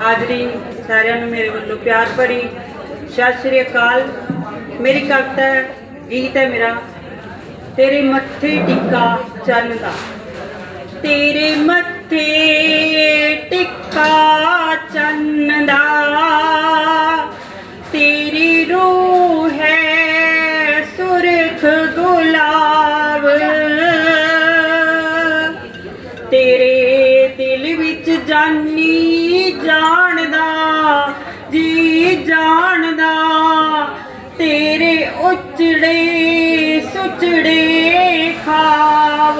ਹਾਜ਼ਰੀ ਸਾਰਿਆਂ ਨੂੰ ਮੇਰੇ ਵੱਲੋਂ ਪਿਆਰ ਭਰੀ। ਸਤਿ ਸ੍ਰੀ ਅਕਾਲ। ਮੇਰੀ ਕਵਿਤਾ ਹੈ, ਗੀਤ ਹੈ ਮੇਰਾ। ਤੇਰੇ ਮੱਥੇ ਟਿੱਕਾ ਚੰਨ ਦਾ ਤੇਰੇ ਮੱਥੇ ਉਚੜੇ ਸੁਚੜੇ ਖਾਵ।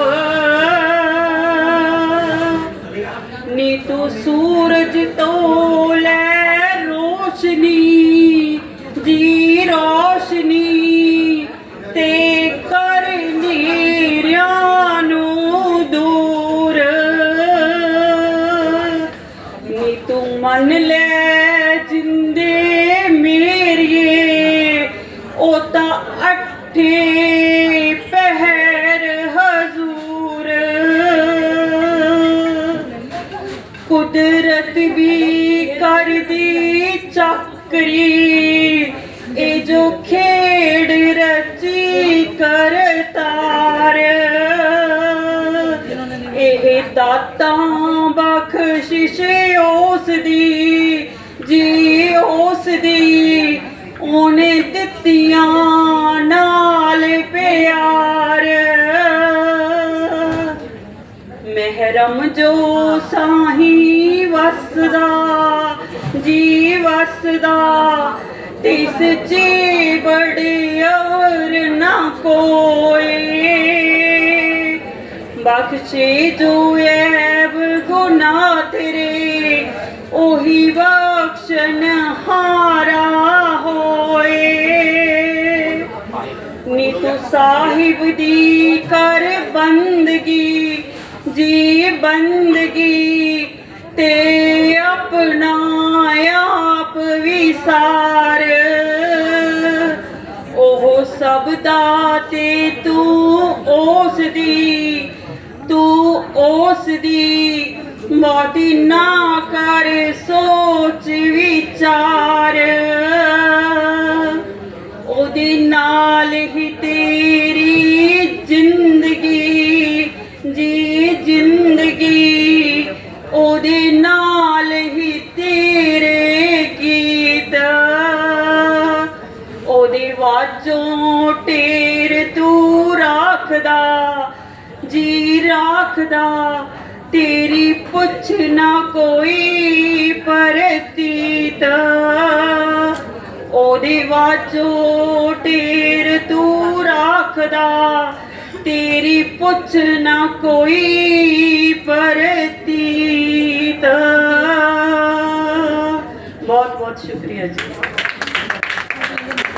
ਨੀ ਤੂੰ ਸੂਰਜ ਤੋਂ ਲੈ ਰੋਸ਼ਨੀ, ਜੀ ਰੋਸ਼ਨੀ ਤੇ ਕਰ ਨੀਰਿਆਂ ਨੂੰ ਦੂਰ। ਨੀ ਤੂੰ ਮੰਨ ਲੈ ਅੱਠੇ ਪਹਿਰ ਹਜ਼ੂਰ। ਕੁਦਰਤ ਵੀ ਕਰਦੀ ਚੱਕਰੀ, ਇਹ ਜੋ ਖੇਡ ਰਚੀ ਕਰਤਾਰ ਇਹ ਦਾਤਾਂ ਬਖਸ਼ਿਸ਼ ਉਸ ਦੀ ਜੀ ਉਸ ਦੀ ਮਹਿਰਮ ਜੋ ਸਾਹੀ ਵਸਦਾ, ਜੀ ਵਸਦਾ। ਤਿਸ ਜੀ ਔਰ ਨਾ ਕੋਈ ਬਖਸ਼ੇ ਜੋ ਐਬ ਗੁਨਾਹ ਤੇਰੇ, ਉਹੀ ਬਖਸ਼ਣ ਹਾਰਾ ਹੋਏ। ਨੀ ਤੂੰ ਸਾਹਿਬ ਦੀ ਕਰ ਬੰਦਗੀ ਜੀ ਬੰਦਗੀ ਤੇ ਆਪਣਾ ਆਪ ਵਿਸਾਰ ਉਹ ਸਭ ਦਾ ਤੇ ਤੂੰ ਉਸ ਦੀ ਤੂੰ ਉਸ ਦੀ ਮੋਤੀ ਨਾ ਕਰ ਸੋਚ ਵੀ ਉਹਦੇ ਨਾਲ ਹੀ ਤੇਰੇ ਗੀਤ। ਉਹਦੇ ਵਾਜੋਂ ਟੇਰ ਤੂੰ ਰੱਖਦਾ, ਜੀ ਰੱਖਦਾ। ਤੇਰੀ ਪੁੱਛ ਨਾ ਕੋਈ ਪਰਤੀਤ। ਉਹਦੇ ਵਾਜੋਂ ਟੇਰ ਤੂੰ ਰੱਖਦਾ, ਤੇਰੀ ਪੁੱਛ ਨਾ ਕੋਈ ਪਰ बहुत शुक्रिया जी